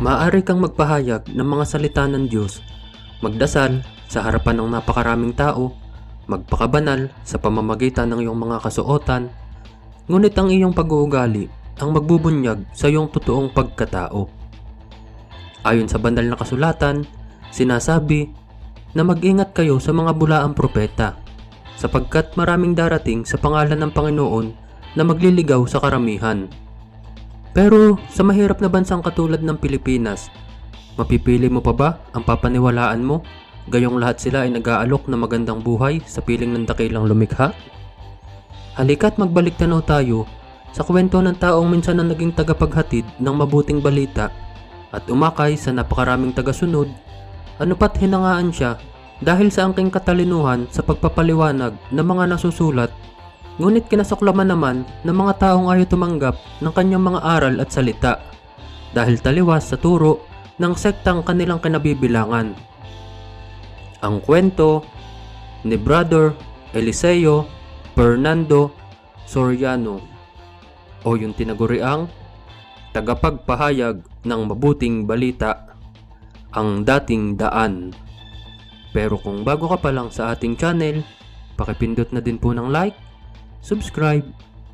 Maaari kang magpahayag ng mga salita ng Diyos, magdasal sa harapan ng napakaraming tao, magpakabanal sa pamamagitan ng iyong mga kasuotan, ngunit ang iyong pag-uugali ang magbubunyag sa iyong totoong pagkatao. Ayon sa banal na kasulatan, sinasabi na mag-ingat kayo sa mga bulaang propeta, sapagkat maraming darating sa pangalan ng Panginoon na magliligaw sa karamihan. Pero sa mahirap na bansang katulad ng Pilipinas, mapipili mo pa ba ang papaniwalaan mo? Gayong lahat sila ay nag-aalok na magandang buhay sa piling ng dakilang lumikha? Halika't magbalik tanaw tayo sa kwento ng taong minsan na naging tagapaghatid ng mabuting balita at umakay sa napakaraming tagasunod, ano pat hinangaan siya dahil sa angking katalinuhan sa pagpapaliwanag ng mga nasusulat Ngunit kinasuklaman naman ng mga taong ayaw tumanggap ng kanyang mga aral at salita dahil taliwas sa turo ng sektang kanilang kinabibilangan. Ang kwento ni Brother Eliseo Fernando Soriano o yung tinaguriang tagapagpahayag ng mabuting balita ang dating daan. Pero kung bago ka pa lang sa ating channel, pakipindot na din po ng like subscribe,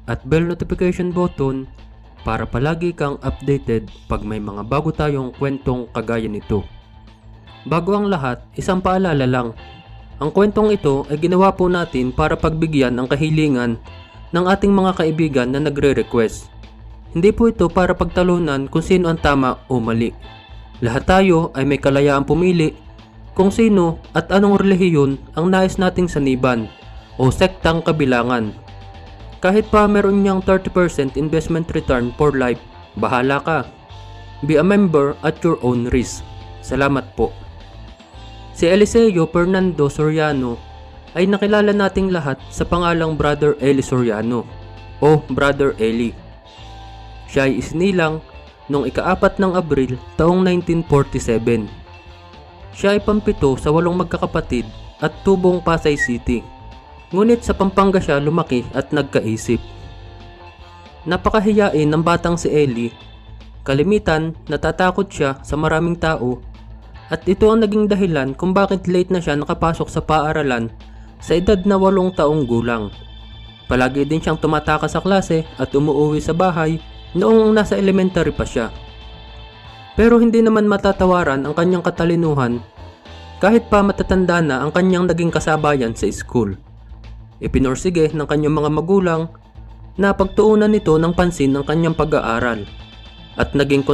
at bell notification button para palagi kang updated pag may mga bago tayong kwentong kagaya nito. Bago ang lahat, isang paalala lang. Ang kwentong ito ay ginawa po natin para pagbigyan ang kahilingan ng ating mga kaibigan na nagre-request. Hindi po ito para pagtalunan kung sino ang tama o mali. Lahat tayo ay may kalayaan pumili kung sino at anong relihiyon ang nais nating saniban o sektang kabilangan. Kahit pa meron niyang 30% investment return for life, bahala ka. Be a member at your own risk. Salamat po. Si Eliseo Fernando Soriano ay nakilala nating lahat sa pangalang Brother Eli Soriano o Brother Eli. Siya ay isinilang noong ikaapat ng Abril taong 1947. Siya ay pampito sa walong magkakapatid at tubong Pasay City. Ngunit sa Pampanga siya lumaki at nagkaisip. Napakahiyain ng batang si Ellie. Kalimitan, natatakot siya sa maraming tao at ito ang naging dahilan kung bakit late na siya nakapasok sa paaralan sa edad na walong taong gulang. Palagi din siyang tumataka sa klase at umuwi sa bahay noong nasa elementary pa siya. Pero hindi naman matatawaran ang kanyang katalinuhan kahit pa matatanda na ang kanyang naging kasabayan sa school. Ipinorsige ng kanyang mga magulang na pagtuunan nito ng pansin ng kanyang pag-aaral at naging